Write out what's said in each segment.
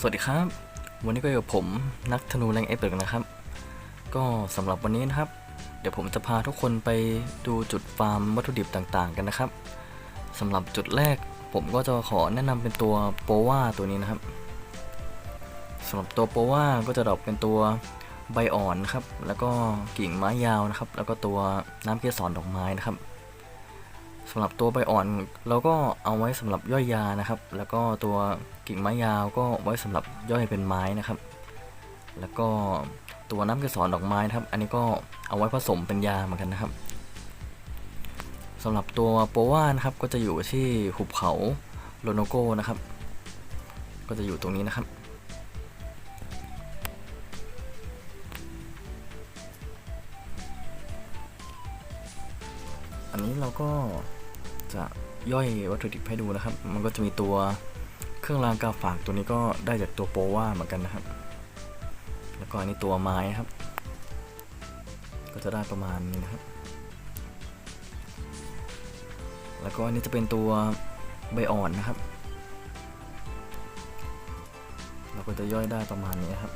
สวัสดีครับ วันนี้ก็อยู่กับผมนักธนูแรงเอฟเบิกนะครับ ก็สำหรับวันนี้นะครับ เดี๋ยวผมจะพาทุกคนไปดูจุดฟาร์มวัตถุดิบต่างๆ กันนะครับสำหรับจุดแรกผมก็จะขอแนะนำเป็นตัวโปวาตัวนี้นะครับสำหรับตัวโปวาก็จะดรอปเป็นตัวใบอ่อนนะครับ แล้วก็กิ่งไม้ยาวนะครับ แล้วก็ตัวน้ำเกสรดอกไม้นะครับ สำหรับตัวใบอ่อนเราก็เอาไว้สำหรับย่อยยานะครับ แล้วก็ตัวกิ่งไม้ยาวก็ไว้สำหรับย่อยเป็นไม้นะครับ แล้วก็ตัวน้ำเกสรดอกไม้นะครับ อันนี้ก็เอาไว้ผสมเป็นยาเหมือนกันนะครับสำหรับตัวโปวานะครับก็จะอยู่ที่หุบเขาโลโนโกนะครับ ก็จะอยู่ตรงนี้นะครับอันนี้เราก็ จะย่อยวัตถุดิบให้ดูนะครับ มันก็จะมีตัวเครื่องรางกาฝากตัวนี้ก็ได้จากตัวโปว่าเหมือนกันนะครับ แล้วก็อันนี้ตัวไม้ครับ ก็จะได้ประมาณนี้นะครับ แล้วก็อันนี้จะเป็นตัวใบอ่อนนะครับ เราก็จะย่อยได้ประมาณนี้ครับ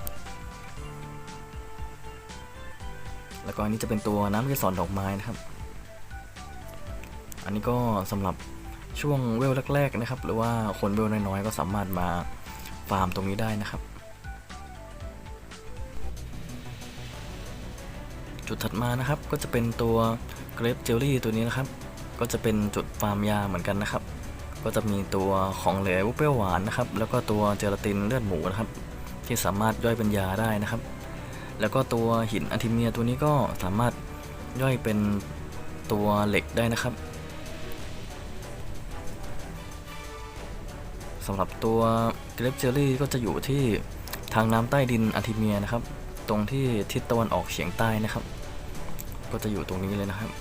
แล้วก็อันนี้จะเป็นตัวน้ำเกสรดอกไม้นะครับ อันนี้ก็สำหรับช่วงเวลแรกๆนะครับ หรือว่าคนเวลน้อยๆก็สามารถมาฟาร์มตรงนี้ได้นะครับ จุดถัดมานะครับก็จะเป็นตัวเกรปเจลลี่ตัวนี้นะครับ ก็จะเป็นจุดฟาร์มยาเหมือนกันนะครับ ก็จะมีตัวของเหลวเปรี้ยวหวานนะครับ แล้วก็ตัวเจลาตินเลือดหมูนะครับ ที่สามารถย่อยเป็นยาได้นะครับ แล้วก็ตัวหินอะทิเมียตัวนี้ก็สามารถย่อยเป็นตัวเหล็กได้นะครับ สำหรับตัวเกรปเจอรี่ก็จะอยู่ที่ทางน้ำใต้ดินอาทิเมียนะครับ ตรงที่ทิศตะวันออกเฉียงใต้นะครับ ก็จะอยู่ตรงนี้เลยนะครับ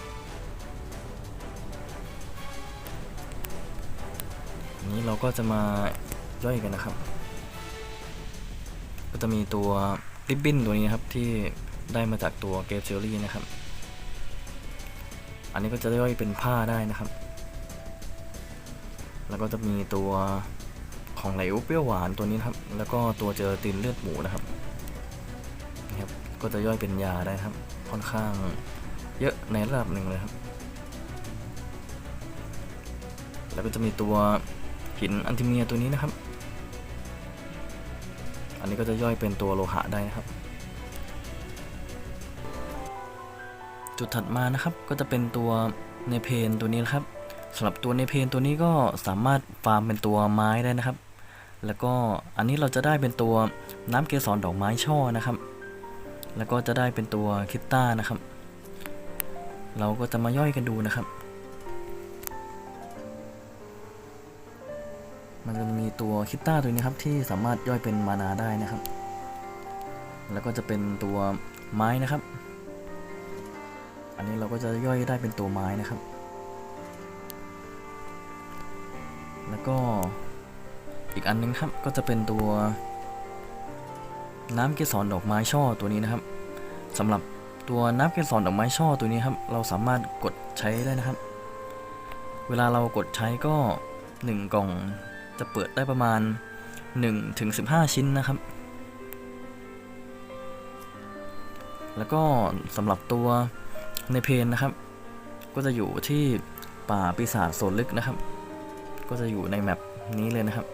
นนี้เราก็จะมาย่อยกันนะครับ ก็จะมีตัวริบบิ้นตัวนี้นะครับที่ได้มาจากตัวเกรปเจอรี่นะครับ อันนี้ก็จะย่อยเป็นผ้าได้นะครับ แล้วก็จะมีตัว ของเหลเปรี้ยวหวานตัวนี้นครับ แล้วก็ตัวเจอตินเลือดหมูนะครับนะครับ ก็จะย่อยเป็นยาได้ครับ ค่อนข้างเยอะในระดับหนึ่งเลยครับ แล้วก็จะมีตัวหินอันติเมียตัวนี้นะครับ อันนี้ก็จะย่อยเป็นตัวโลหะได้นะครับ จุดถัดมานะครับก็จะเป็นตัวเนเพนตัวนี้นะครับสำหรับตัวในเพนตัวนี้ก็สามารถฟาร์มเป็นตัวไม้ได้นะครับ แล้วก็อันนี้เราจะได้เป็นตัวน้ำเกสรดอกไม้ช่อนะครับ แล้วก็จะได้เป็นตัวคิตต้านะครับ เราก็จะมาย่อยกันดูนะครับ มันจะมีตัวคิตต้าตัวนี้ครับที่สามารถย่อยเป็นมานาได้นะครับ แล้วก็จะเป็นตัวไม้นะครับ อันนี้เราก็จะย่อยได้เป็นตัวไม้นะครับ แล้วก็ อีกอันนึงครับก็จะเป็นตัว น้ำเกสรดอกไม้ช่อตัวนี้นะครับสำหรับตัวน้ำเกสรดอกไม้ช่อตัวนี้ครับ เราสามารถกดใช้ได้นะครับ เวลาเรากดใช้ก็ 1 กล่องจะเปิดได้ประมาณ1ถึง15 ชิ้นนะครับ แล้วก็สำหรับตัวในเพนนะครับ ก็จะอยู่ที่ป่าปีศาจโซนลึกนะครับ ก็จะอยู่ในแมปนี้เลยนะครับ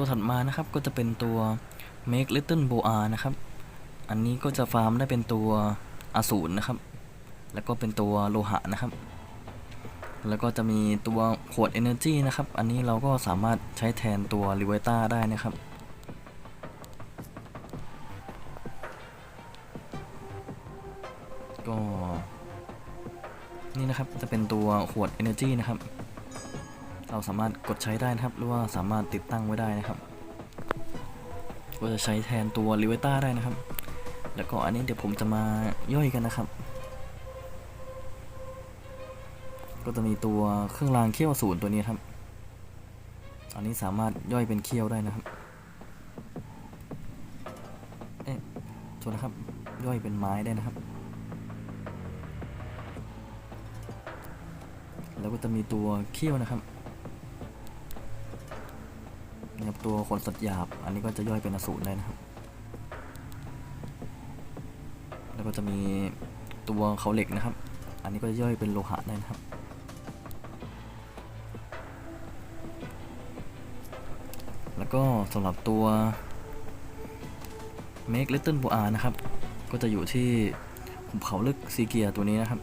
ตัวถัดมานะครับก็จะเป็นตัว Make Little Boa นะครับ อันนี้ก็จะฟาร์มได้เป็นตัวอสูรนะครับ แล้วก็เป็นตัวโลหะนะครับ แล้วก็จะมีตัวขวด Energy นะครับ อันนี้เราก็สามารถใช้แทนตัว r i v e t a ได้นะครับก็นี่นะครับจะเป็นตัวขวด Energy นะครับ เราสามารถกดใช้ได้นะครับ หรือว่าสามารถติดตั้งไว้ได้นะครับ ก็จะใช้แทนตัว r i v e t a ได้นะครับ แล้วก็อันนี้เดี๋ยวผมจะมาย่อยกันนะครับ ก็จะมีตัวเครื่องรางเขี้ยวศูนย์ตัวนี้ครับ อันนี้สามารถย่อยเป็นเขี้ยวได้นะครับ เอ๊ะโทษนะครับ ย่อยเป็นไม้ได้นะครับแล้วก็จะมีตัวเขี้ยวนะครับ นะครับตัวคนสัตว์หยาบ อันนี้ก็จะย่อยเป็นอสูรได้นะครับ แล้วก็จะมีตัวเขาเหล็กนะครับ อันนี้ก็จะย่อยเป็นโลหะได้นะครับ แล้วก็สำหรับตัว Make Little Boa นะครับ ก็จะอยู่ที่หุบเขาลึกซีเกียตัวนี้นะครับ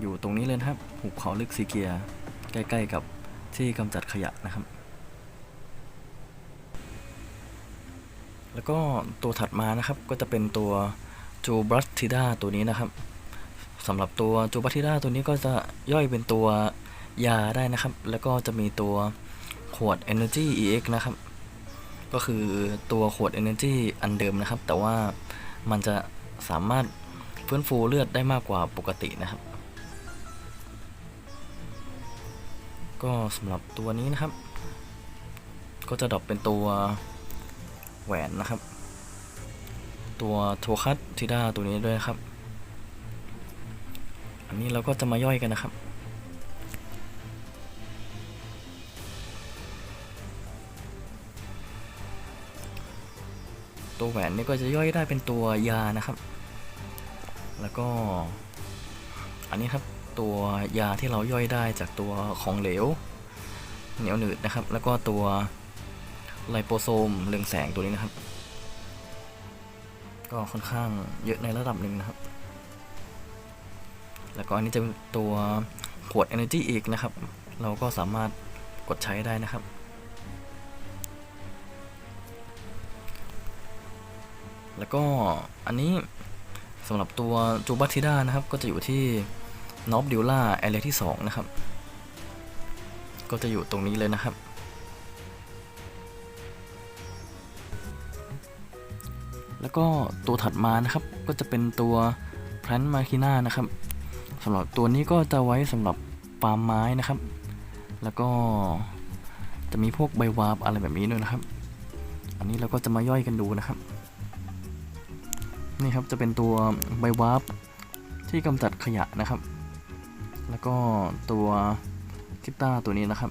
อยู่ตรงนี้เลยครับหุบเขาลึกซีเกียใกล้ ๆกับ ที่กำจัดขยะนะครับ แล้วก็ตัวถัดมานะครับก็จะเป็นตัวจูบรัตทิดาตัวนี้นะครับสำหรับตัวจูบรัตทิดาตัวนี้ก็จะย่อยเป็นตัวยาได้นะครับ แล้วก็จะมีตัวขวด Energy EX นะครับ ก็คือตัวขวด Energy อันเดิมนะครับ แต่ว่ามันจะสามารถฟื้นฟูเลือดได้มากกว่าปกตินะครับ ก็สำหรับตัวนี้นะครับ ก็จะดรอปเป็นตัวแหวนนะครับ ตัวโทคัสทิดาตัวนี้ด้วยนะครับ อันนี้เราก็จะมาย่อยกันนะครับตัวแหวนนี่ก็จะย่อยได้เป็นตัวยานะครับ แล้วก็ อันนี้ครับ ตัวยาที่เราย่อยได้จากตัวของเหลวเหนียวหนืดนะครับ แล้วก็ตัวไลโปโซมเรืองแสงตัวนี้นะครับ ก็ค่อนข้างเยอะในระดับหนึ่งนะครับ แล้วก็อันนี้จะเป็นตัวขวด Energy อีกนะครับ เราก็สามารถกดใช้ได้นะครับแล้วก็อันนี้สำหรับตัวจูบัตทิด้านะครับ ก็จะอยู่ที่ นอบดิวล่าแอเรียที่ 2 นะครับ ก็จะอยู่ตรงนี้เลยนะครับ แล้วก็ตัวถัดมานะครับก็จะเป็นตัวแพลนมาคิน่านะครับสำหรับตัวนี้ก็จะไว้สำหรับฟาร์มไม้นะครับ แล้วก็จะมีพวกใบวาร์ปอะไรแบบนี้ด้วยนะครับ อันนี้เราก็จะมาย่อยกันดูนะครับ นี่ครับจะเป็นตัวใบวาร์ปที่กำจัดขยะนะครับ แล้วก็ตัวกิตาร์ตัวนี้นะครับ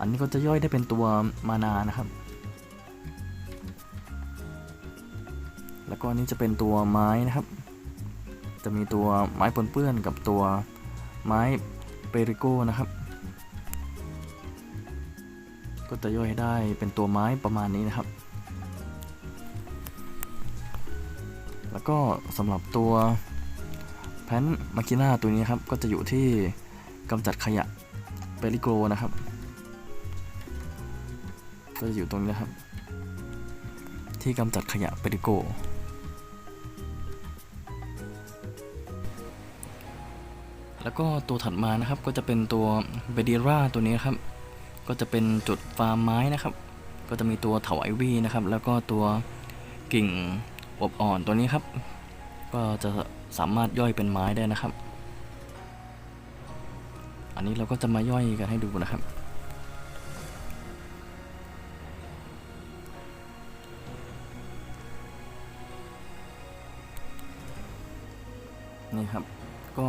อันนี้ก็จะย่อยได้เป็นตัวมานานะครับ แล้วก็อันนี้จะเป็นตัวไม้นะครับ จะมีตัวไม้ปนเปื้อนกับตัวไม้เปริโก้นะครับ ก็จะย่อยได้เป็นตัวไม้ประมาณนี้นะครับ แล้วก็สำหรับตัว แพนมาคิน่าตัวนี้ครับ ก็จะอยู่ที่กำจัดขยะเปริโกนะครับ ก็จะอยู่ตรงนี้นะครับ ที่กำจัดขยะเปริโกแล้วก็ตัวถัดมานะครับก็จะเป็นตัวเบดีราตัวนี้ครับ ก็จะเป็นจุดฟาร์มไม้นะครับ ก็จะมีตัวเถาไอวี่นะครับ แล้วก็ตัวกิ่งอบอ่อนตัวนี้ครับ ก็จะ สามารถย่อยเป็นไม้ได้นะครับ อันนี้เราก็จะมาย่อยกันให้ดูนะครับ นี่ครับ ก็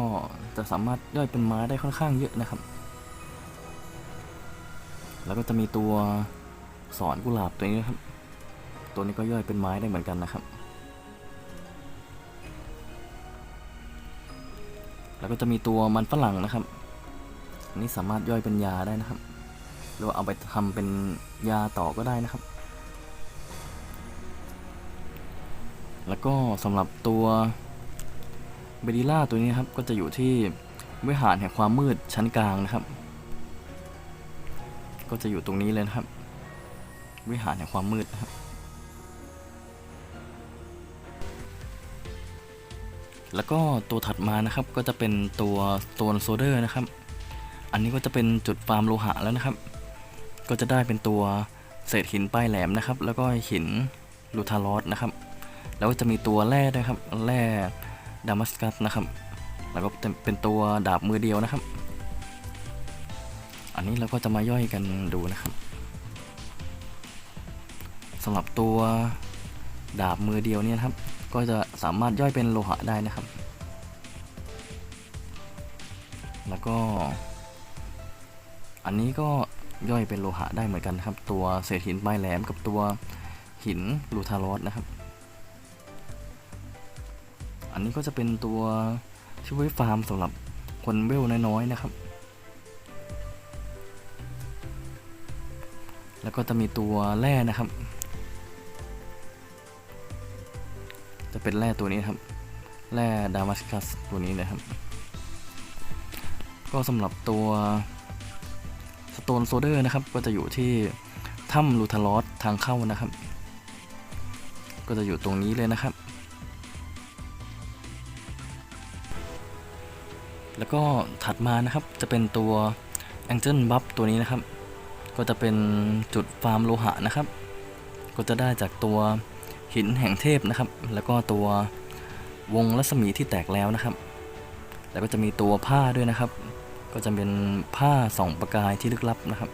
จะสามารถย่อยเป็นไม้ได้ค่อนข้างเยอะนะครับ แล้วก็จะมีตัวสอนกุหลาบตัวนี้นะครับ ตัวนี้ก็ย่อยเป็นไม้ได้เหมือนกันนะครับ แล้วก็จะมีตัวมันฝรั่งนะครับอันนี้สามารถย่อยเป็นยาได้นะครับ หรือว่าเอาไปทำเป็นยาต่อก็ได้นะครับ แล้วก็สำหรับตัวเบดิล่าตัวนี้ครับก็จะอยู่ที่วิหารแห่งความมืดชั้นกลางนะครับ ก็จะอยู่ตรงนี้เลยนะครับ วิหารแห่งความมืดนะครับ แล้วก็ตัวถัดมานะครับก็จะเป็นตัวโ o นโซเดอร์นะครับ อันนี้ก็จะเป็นจุดฟาร์มโลหะแล้วนะครับ ก็จะได้เป็นตัวเศษหินป้ายแหลมนะครับ แล้วก็หินลูทารอสนะครับ แล้วก็จะมีตัวแร่ด้วยครับแร่ดามัสกัสนะครับ แล้วก็เป็นตัวดาบมือเดียวนะครับ อันนี้เราก็จะมาย่อยกันดูนะครับสำหรับตัวดาบมือเดียวเนี่ยครับ ก็จะสามารถย่อยเป็นโลหะได้นะครับ แล้วก็ อันนี้ก็ย่อยเป็นโลหะได้เหมือนกันครับ ตัวเศษหินปลายแหลมกับตัวหินลูทารอสนะครับ อันนี้ก็จะเป็นตัวที่ไว้ฟาร์มสำหรับคนเวลน้อยๆนะครับ แล้วก็จะมีตัวแร่นะครับ เป็นแร่ตัวนี้ครับ แร่ดามัสกัสตัวนี้นะครับ ก็สำหรับตัวสโตนโซเดอร์นะครับ ก็จะอยู่ที่ถ้ำลูทารอสทางเข้านะครับ ก็จะอยู่ตรงนี้เลยนะครับ แล้วก็ถัดมานะครับจะเป็นตัว Angel Buff ตัวนี้นะครับ ก็จะเป็นจุดฟาร์มโลหะนะครับ ก็จะได้จากตัว หินแห่งเทพนะครับ แล้วก็ตัววงรัศมีที่แตกแล้วนะครับ แล้วก็จะมีตัวผ้าด้วยนะครับ ก็จะเป็นผ้าสองประกายที่ลึกลับนะครับ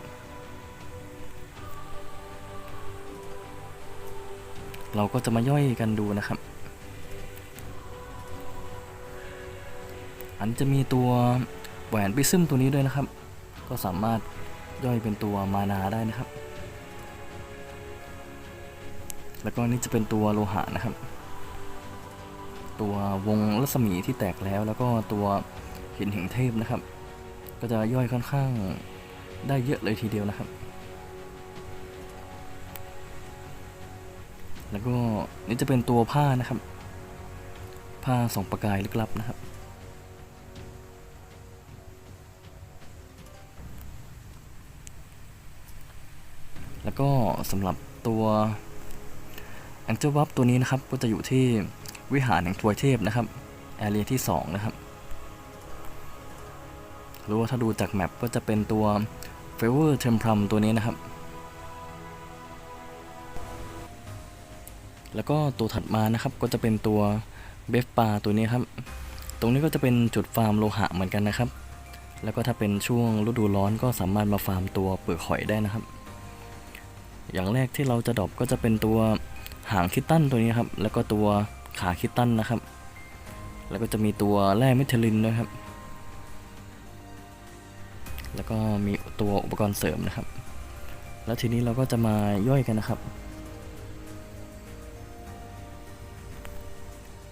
เราก็จะมาย่อยกันดูนะครับ อันจะมีตัวแหวนปิซึมตัวนี้ด้วยนะครับ ก็สามารถย่อยเป็นตัวมานาได้นะครับ แล้วก็นี่จะเป็นตัวโลหะนะครับ ตัววงรัศมีที่แตกแล้วแล้วก็ตัวหินแห่งเทพนะครับ ก็จะย่อยค่อนข้างได้เยอะเลยทีเดียวนะครับ แล้วก็นี่จะเป็นตัวผ้านะครับ ผ้าสองประกายลึกลับนะครับแล้วก็สำหรับตัว แองเจิลวับตัวนี้นะครับก็จะอยู่ที่วิหารแห่งทวยเทพนะครับแอเรียที่ 2 นะครับ หรือว่าถ้าดูจากแมปก็จะเป็นตัวเฟเวอร์เทมพรัมตัวนี้นะครับ แล้วก็ตัวถัดมานะครับก็จะเป็นตัวเบฟปาตัวนี้ครับ ตรงนี้ก็จะเป็นจุดฟาร์มโลหะเหมือนกันนะครับ แล้วก็ถ้าเป็นช่วงฤดูร้อนก็สามารถมาฟาร์มตัวเปลือกหอยได้นะครับ อย่างแรกที่เราจะดรอปก็จะเป็นตัว หางคิตตันตัวนี้ครับ แล้วก็ตัวขาคิตตันนะครับ แล้วก็จะมีตัวแร่เมทิลินด้วยครับ แล้วก็มีตัวอุปกรณ์เสริมนะครับ แล้วทีนี้เราก็จะมาย่อยกันนะครับ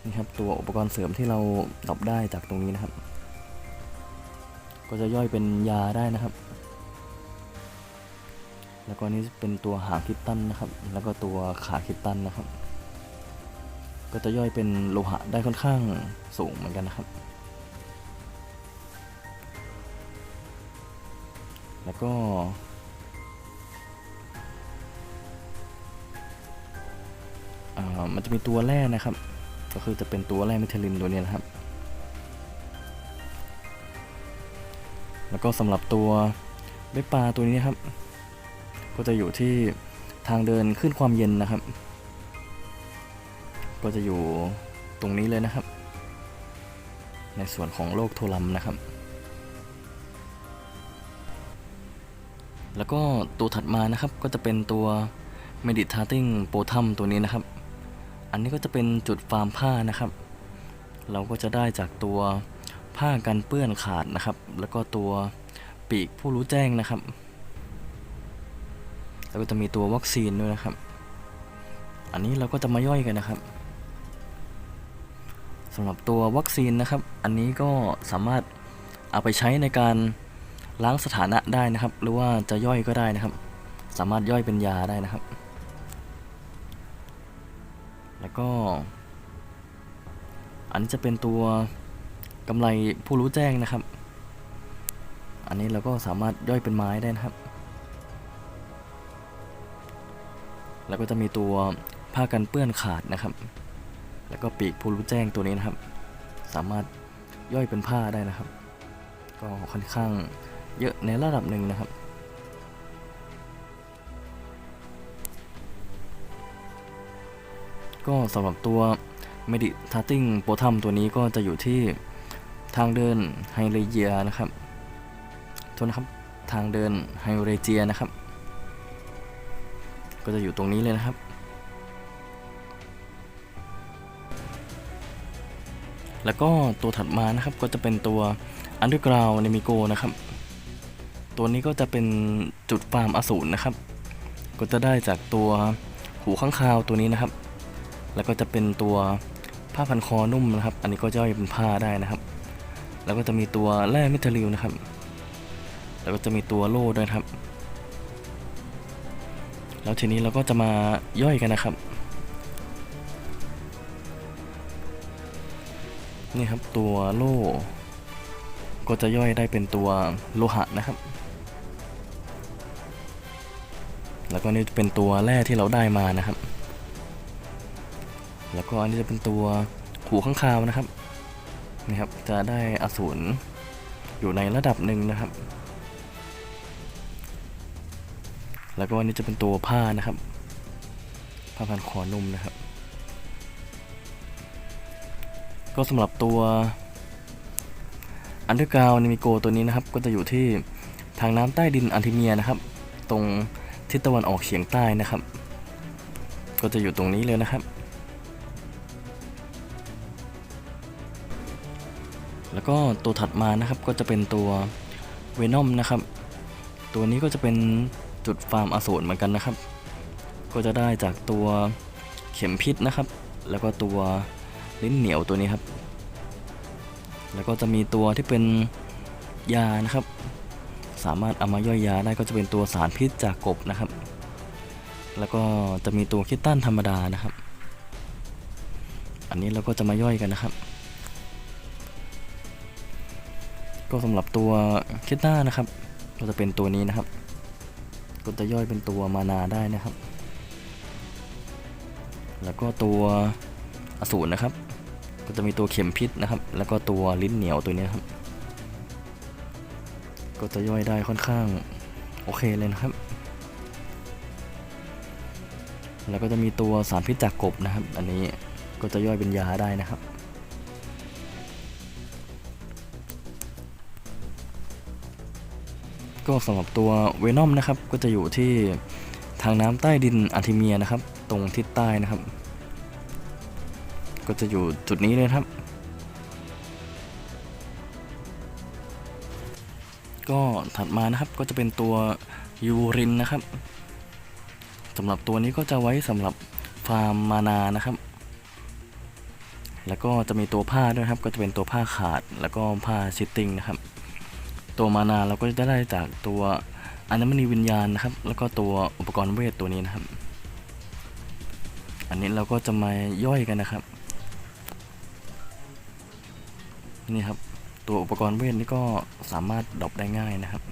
นี่ครับตัวอุปกรณ์เสริมที่เราดรอปได้จากตรงนี้นะครับ ก็จะย่อยเป็นยาได้นะครับ แล้วก็นี่เป็นตัวหางคิตตันนะครับ แล้วก็ตัวขาคิตตันนะครับ ก็จะย่อยเป็นโลหะได้ค่อนข้างสูงเหมือนกันนะครับ แล้วก็มันจะมีตัวแร่นะครับ ก็คือจะเป็นตัวแร่เมทิลินตัวนี้นะครับ แล้วก็สำหรับตัวเบปปลาตัวนี้ครับ ก็จะอยู่ที่ทางเดินขึ้นความเย็นนะครับ ก็จะอยู่ตรงนี้เลยนะครับ ในส่วนของโลกโทรัมนะครับ แล้วก็ตัวถัดมานะครับก็จะเป็นตัว Meditating p o t u m ตัวนี้นะครับ อันนี้ก็จะเป็นจุดฟาร์มผ้านะครับ เราก็จะได้จากตัวผ้ากันเปื้อนขาดนะครับ แล้วก็ตัวปีกผู้รู้แจ้งนะครับ แล้วก็จะมีตัววัคซีนด้วยนะครับ อันนี้เราก็จะมาย่อยกันนะครับสำหรับตัววัคซีนนะครับ อันนี้ก็สามารถเอาไปใช้ในการล้างสถานะได้นะครับ หรือว่าจะย่อยก็ได้นะครับ สามารถย่อยเป็นยาได้นะครับ แล้วก็ อันนี้จะเป็นตัวกำไรผู้รู้แจ้งนะครับ อันนี้เราก็สามารถย่อยเป็นไม้ได้นะครับ แล้วก็จะมีตัวผ้ากันเปื้อนขาดนะครับ แล้วก็ปีกผู้รู้แจ้งตัวนี้นะครับ สามารถย่อยเป็นผ้าได้นะครับ ก็ค่อนข้างเยอะในระดับหนึ่งนะครับ ก็สำหรับตัว Meditating p o t u m ตัวนี้ก็จะอยู่ที่ทางเดินไฮเรเจียนะครับโทษนะครับ ทางเดินไฮเรเจียนะครับ ก็จะอยู่ตรงนี้เลยนะครับ แล้วก็ตัวถัดมานะครับก็จะเป็นตัว Underground Nemigo นะครับ ตัวนี้ก็จะเป็นจุดฟาร์มอสูรนะครับ ก็จะได้จากตัวหูข้างคาวตัวนี้นะครับ แล้วก็จะเป็นตัวผ้าพันคอนุ่มนะครับ อันนี้ก็จะย่อยเป็นผ้าได้นะครับ แล้วก็จะมีตัวแร่เมิทริลนะครับ แล้วก็จะมีตัวโล่ด้วยครับ แล้วทีนี้เราก็จะมาย่อยกันนะครับ นี่ครับตัวโล่ก็จะย่อยได้เป็นตัวโลหะนะครับ แล้วก็นี่จะเป็นตัวแร่ที่เราได้มานะครับ แล้วก็อันนี้จะเป็นตัวหูข้างคาวนะครับ นี่ครับ จะได้อสูรอยู่ในระดับหนึ่งนะครับ แล้วก็อันนี้จะเป็นตัวผ้านะครับ ผ้าพันคอนุ่มนะครับ ก็สำหรับตัวอันเดอร์กราวนิมิโกตัวนี้นะครับ ก็จะอยู่ที่ทางน้ำใต้ดินอันทิเมียนะครับ ตรงทิศตะวันออกเฉียงใต้นะครับ ก็จะอยู่ตรงนี้เลยนะครับ แล้วก็ตัวถัดมานะครับก็จะเป็นตัวเวนอมนะครับ ตัวนี้ก็จะเป็น จุดฟาร์มอสูรเหมือนกันนะครับ ก็จะได้จากตัวเข็มพิษนะครับ แล้วก็ตัวลิ้นเหนียวตัวนี้ครับ แล้วก็จะมีตัวที่เป็นยานะครับ สามารถเอามาย่อยยาได้ก็จะเป็นตัวสารพิษจากกบนะครับ แล้วก็จะมีตัวคิตตันธรรมดานะครับ อันนี้เราก็จะมาย่อยกันนะครับ ก็สำหรับตัวคิตต้านะครับ ก็จะเป็นตัวนี้นะครับ ก็จะย่อยเป็นตัวมานาได้นะครับ แล้วก็ตัวอสูรนะครับ ก็จะมีตัวเข็มพิษนะครับ แล้วก็ตัวลิ้นเหนียวตัวนี้ครับ ก็จะย่อยได้ค่อนข้างโอเคเลยนะครับ แล้วก็จะมีตัวสารพิษจากกบนะครับ อันนี้ก็จะย่อยเป็นยาได้นะครับ ก็สำหรับตัวเวนอมนะครับ ก็จะอยู่ที่ทางน้ำใต้ดินอาร์ทิเมียนะครับ ตรงทิศใต้นะครับ ก็จะอยู่จุดนี้เลยครับ ก็ถัดมานะครับก็จะเป็นตัวยูรินนะครับสำหรับตัวนี้ก็จะไว้สำหรับฟาร์มมานานะครับ แล้วก็จะมีตัวผ้าด้วยครับ ก็จะเป็นตัวผ้าขาดแล้วก็ผ้าชิตติ้งนะครับ ตัวมานาเราก็จะได้จากตัวอนัมณีวิญญาณนะครับ แล้วก็ตัวอุปกรณ์เวทตัวนี้นะครับ อันนี้เราก็จะมาย่อยกันนะครับ นี่ครับ ตัวอุปกรณ์เวทนี่ก็สามารถดรอปได้ง่ายนะครับ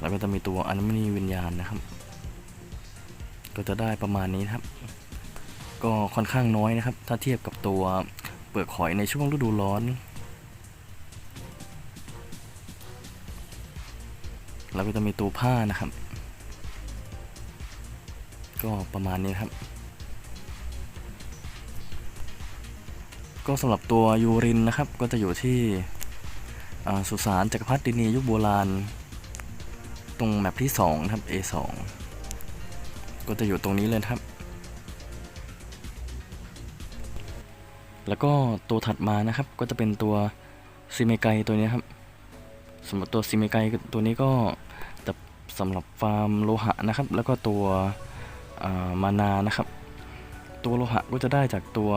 แล้วก็จะมีตัวอนัมณีวิญญาณนะครับ ก็จะได้ประมาณนี้นะครับ ก็ค่อนข้างน้อยนะครับ ถ้าเทียบกับตัวเปลือกหอยในช่วงฤดูร้อน แล้วก็จะมีตัวผ้านะครับ ก็ประมาณนี้ครับ ก็สำหรับตัวยูรินนะครับ ก็จะอยู่ที่สุสานจักรพรรดินียุคโบราณ ตรงแมปที่2นะครับ A2 ก็จะอยู่ตรงนี้เลยครับ แล้วก็ตัวถัดมานะครับก็จะเป็นตัวซิเมไกตัวนี้ครับ สำหรับตัวซิเมไกตัวนี้ก็จะสำหรับฟาร์มโลหะนะครับ แล้วก็ตัวมานานะครับ ตัวโลหะก็จะได้จากตัว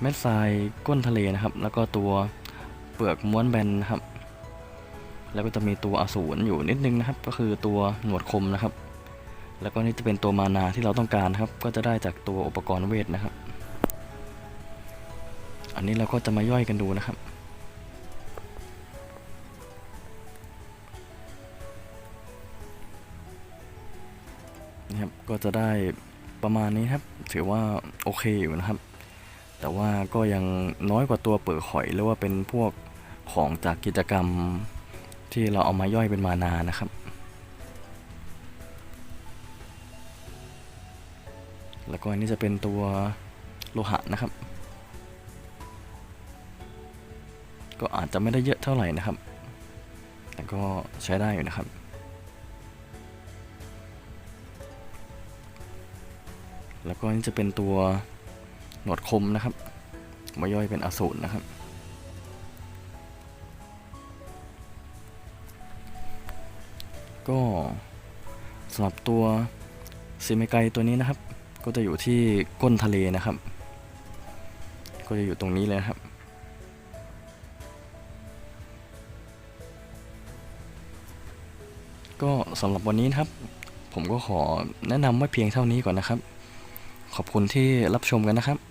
เม็ดทรายก้นทะเลนะครับ แล้วก็ตัวเปลือกม้วนแบนนะครับ แล้วก็จะมีตัวอสูรอยู่นิดนึงนะครับ ก็คือตัวหนวดคมนะครับ แล้วก็นี่จะเป็นตัวมานาที่เราต้องการครับ ก็จะได้จากตัวอุปกรณ์เวทนะครับ อันนี้เราก็จะมาย่อยกันดูนะครับ จะได้ประมาณนี้ครับ ถือว่าโอเคอยู่นะครับ แต่ว่าก็ยังน้อยกว่าตัวเปลือกหอยหรือว่าเป็นพวกของจากกิจกรรมที่เราเอามาย่อยเป็นมานานะครับ แล้วก็อันนี้จะเป็นตัวโลหะนะครับ ก็อาจจะไม่ได้เยอะเท่าไหร่นะครับ แต่ก็ใช้ได้อยู่นะครับ แล้วก็นี่จะเป็นตัวหนวดคมนะครับมาย่อยเป็นอสูรนะครับ ก็สำหรับตัวซีเมไกตัวนี้นะครับ ก็จะอยู่ที่ก้นทะเลนะครับ ก็จะอยู่ตรงนี้เลยครับ ก็สำหรับวันนี้นะครับ ผมก็ขอแนะนำไว้เพียงเท่านี้ก่อนนะครับ ขอบคุณที่รับชมกันนะครับ